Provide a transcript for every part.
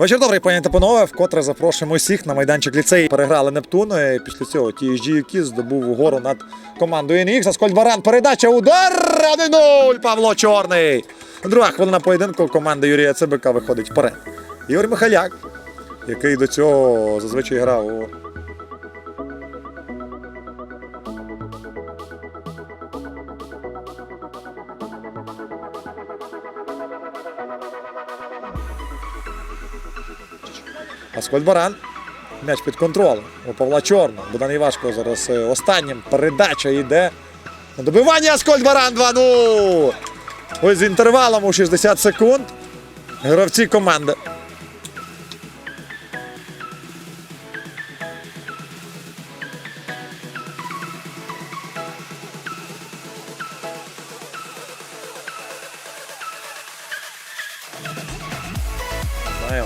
Вечір добрий, пані та панове. Вкотре запрошуємо усіх на майданчик ліцеї. Переграли Нептуну. і Після цього TSG Юкіс здобув угору над командою NX. Аскольд Баран. Передача. Удар 1-0. Павло Чорний. Друга хвилина поєдинку. Команда Юрія Цибика виходить вперед. Ігор Михаляк, який до цього зазвичай грав у Аскольд Баран. М'яч під контролем. У Павла Чорного. Богдан Івашко зараз е, останнім. Передача йде. На добивання Аскольд Баран 2-0. Ось з інтервалом у 60 секунд. Гравці команди. Знаю.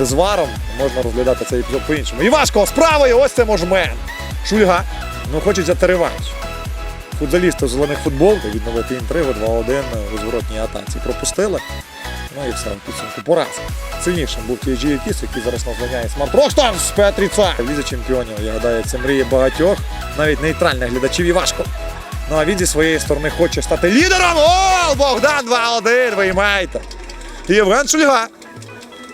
З варом можна розглядати цей епізод по-іншому. Івашко з правої, ось це можмен. Шульга. Ну, хочуть взяти реванш. Футболісти в зелених футболках відновити інтригу 2-1 у зворотній атаці. Пропустили. Ну і все, в підсумку поразка. Сильнішим був TG Якіс, який зараз названяє Смарт Рокстар з Петріца. Ліза чемпіонів, я гадаю, це мріє багатьох, навіть нейтральних глядачів Івашко. Ну а він зі своєї сторони хоче стати лідером. О, Богдан 2-1, виймайте. Євген Шульга.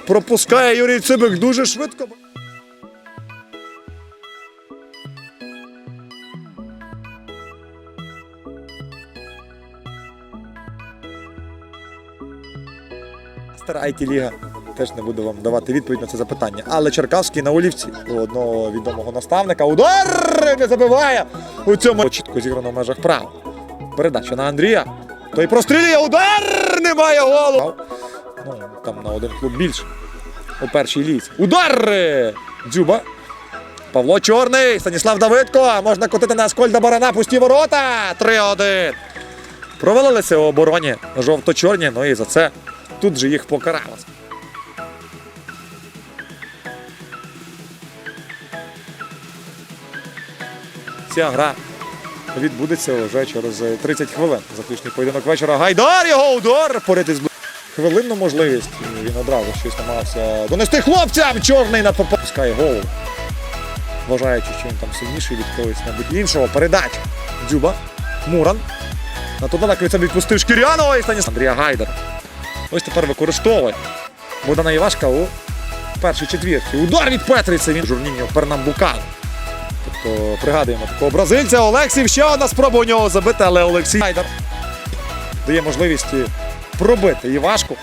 Пропускає Юрій Цибик дуже швидко. Стара IT Ліга теж не буду вам давати відповідь на це запитання. Але Черкавський на олівці у одного відомого наставника. Удар не забиває у цьому чітко зіграно в межах права. Передача на Андрія. Той прострілює удар! Немає голу. Ну, там на один клуб більше. У першій лізі. Удар! Дзюба. Павло Чорний, Станіслав Давидко. Можна котити на Аскольда Барана. Пусті ворота. 3-1. Провалилися у обороні жовто-чорні. Ну і за це тут же їх покарали. Ця гра відбудеться вже через 30 хвилин. Заключний поєдинок вечора. Гайдар його удар! Бли- хвилинну можливість. Він одразу щось намагався донести хлопцям. Чорний на попускає гол. Вважаючи, що він там сильніший від когось небудь іншого. Передача. Дзюба. Муран. На так це відпустив Шкірянова і Станіслав Андрія Гайдар. Ось тепер використовує Богдана Івашка у першій четвірці. Удар від Петриця. Він журніння Пернамбукан. Тобто пригадуємо такого бразильця. Олексій ще одна спроба у нього забити, але Олексій Гайдар дає можливість пробити Івашку.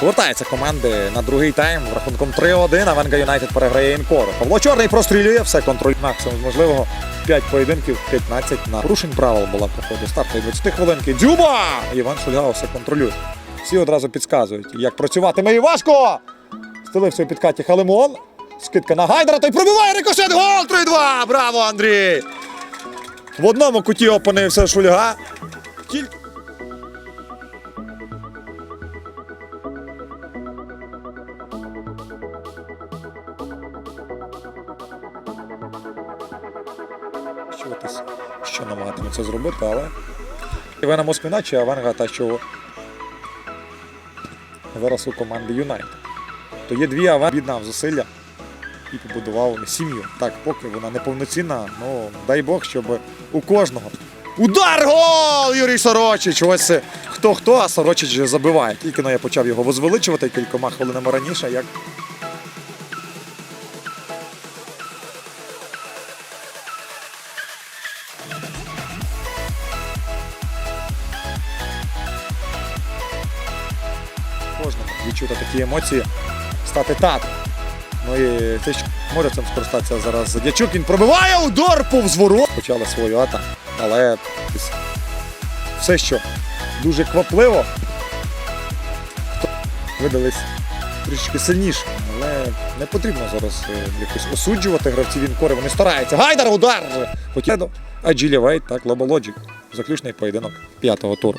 Повертається команди на другий тайм рахунком 3-1, а Венга Юнайтед переграє Інкору. Павло Чорний прострілює, все контроль максимум з можливого. 5 поєдинків, 15 на порушень правил була проходу старту 20 хвилинки. Дзюба! Іван Шульга все контролює. Всі одразу підказують, як працюватиме Івашко. Стелився у підкаті Халимон. Скидка на Гайдера, той пробиває рикошет. Гол 3-2! Браво, Андрій! В одному куті опинився Шульга. Тільки Щось, що намагатиметься зробити, але Івана Москвіна чи Аванга та що зараз у команди Юнайтед. То є дві Аван об'єднав зусилля і побудував сім'ю. Так, поки вона не повноцінна, ну дай Бог, щоб у кожного. Удар гол! Юрій Сорочич! Ось хто хто, а Сорочич забиває. Тільки но я почав його возвеличувати кількома хвилинами раніше, як кожному відчути такі емоції, стати татом. Ну і це ж може цим скористатися зараз Дячук. Він пробиває удар повз ворот. Почали свою атаку. Але все, що дуже квапливо, видались трішки сильніше. Але не потрібно зараз е, якось осуджувати гравців Вінкори. Вони стараються. Гайдар удар! Потім Аджилі Вейт та Logic. Заключний поєдинок п'ятого туру.